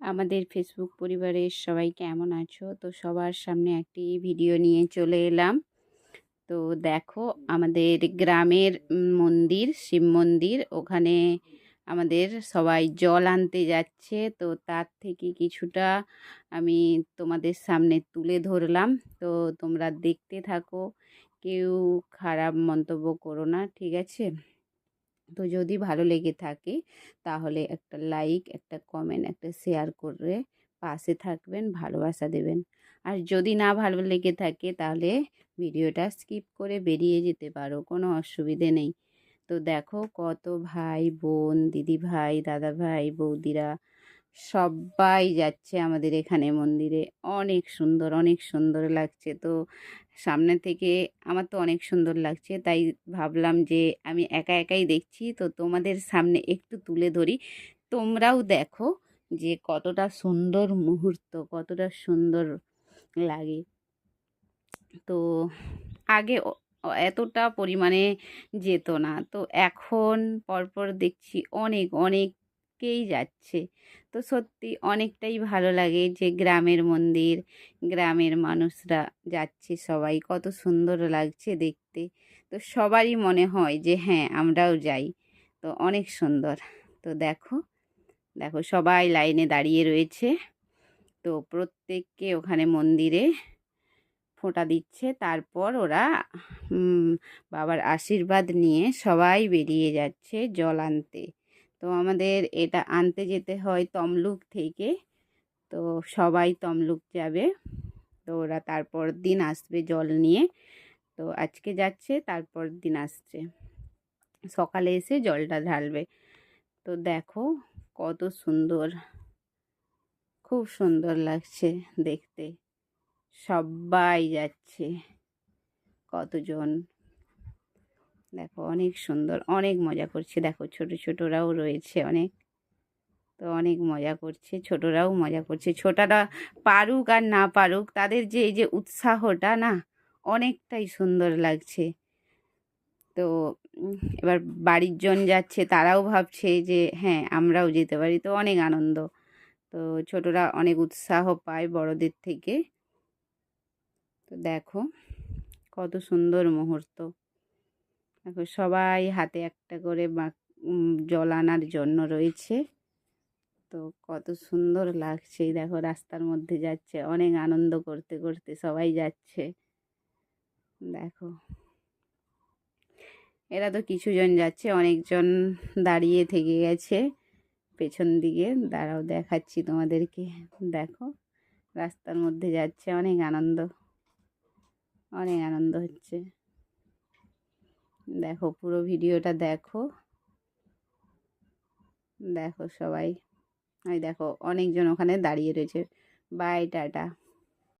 আমাদের ফেসবুক পরিবারের সবাই কেমন আছো? তো সবার সামনে একটি ভিডিও নিয়ে চলে এলাম। তো দেখো, আমাদের গ্রামের মন্দির, শিব মন্দির, ওখানে আমাদের সবাই জল আনতে যাচ্ছে। তো তার থেকে কিছুটা আমি তোমাদের সামনে তুলে ধরলাম। তো তোমরা দেখতে থাকো, কেউ খারাপ মন্তব্য করো না, ঠিক আছে? তো যদি ভালো লেগে থাকে, তাহলে একটা লাইক একটা কমেন্ট একটা শেয়ার করে পাশে থাকবেন, ভালোবাসা দেবেন। আর যদি না ভালো লেগে থাকে, তাহলে ভিডিওটা স্কিপ করে বেরিয়ে যেতে পারো, কোনো অসুবিধে নেই। তো দেখো কত ভাই বোন দিদি ভাই দাদা ভাই বৌদিরা সবাই যাচ্ছে আমাদের এখানে মন্দিরে। অনেক সুন্দর অনেক সুন্দর লাগছে। তো সামনে থেকে আমার তো অনেক সুন্দর লাগছে। তাই ভাবলাম যে আমি একা একাই দেখছি। তো তোমাদের সামনে একটু তুলে ধরি। তোমরাও দেখো যে কতটা সুন্দর মুহূর্ত, কতটা সুন্দর লাগে। তো আগে এতটা পরিমাণে যেত না। তো এখন পরপর দেখছি অনেক অনেক অনেকেই যাচ্ছে। তো সত্যি অনেকটাই ভালো লাগে যে গ্রামের মন্দির, গ্রামের মানুষরা যাচ্ছে সবাই। কত সুন্দর লাগছে দেখতে। তো সবারই মনে হয় যে হ্যাঁ আমরাও যাই। তো অনেক সুন্দর। তো দেখো দেখো সবাই লাইনে দাঁড়িয়ে রয়েছে। তো প্রত্যেককে ওখানে মন্দিরে ফোঁটা দিচ্ছে। তারপর ওরা বাবার আশীর্বাদ নিয়ে সবাই বেরিয়ে যাচ্ছে জল আনতে। তো আমাদের এটা আনতে যেতে হয় তমলুক থেকে। তো সবাই তমলুক যাবে। তো ওরা তারপর দিন আসবে জল নিয়ে। তো আজকে যাচ্ছে, তারপর দিন আসছে। সকালে এসে জলটা ঢালবে। তো দেখো কত সুন্দর, খুব সুন্দর লাগছে দেখতে। সবাই যাচ্ছে, কতজন। দেখো অনেক সুন্দর, অনেক মজা করছে। দেখো ছোট ছোটরাও রয়েছে অনেক। তো অনেক মজা করছে, ছোটরাও মজা করছে। ছোটরা পারুক আর না পারুক, তাদের যে এই যে উৎসাহটা না, অনেকটাই সুন্দর লাগছে। তো এবার বাড়ির জন যাচ্ছে, তারাও ভাবছে যে হ্যাঁ আমরাও যেতে পারি। তো অনেক আনন্দ। তো ছোটরা অনেক উৎসাহ পায় বড়দের থেকে। তো দেখো কত সুন্দর মুহূর্ত। দেখো সবাই হাতে একটা করে জল আনার জন্য রয়েছে। তো কত সুন্দর লাগছে দেখো রাস্তার মধ্যে যাচ্ছে, অনেক আনন্দ করতে করতে সবাই যাচ্ছে। দেখো, এরা তো কিছুজন যাচ্ছে, অনেকজন দাঁড়িয়ে থেকে গেছে পেছন দিকে। দাঁড়াও দেখাচ্ছি তোমাদেরকে, দেখো রাস্তার মধ্যে যাচ্ছে, অনেক আনন্দ অনেক আনন্দ হচ্ছে। দেখো পুরো ভিডিওটা দেখো। দেখো সবাই। ওই দেখো অনেকজন ওখানে দাঁড়িয়ে রয়েছে। Bye tata.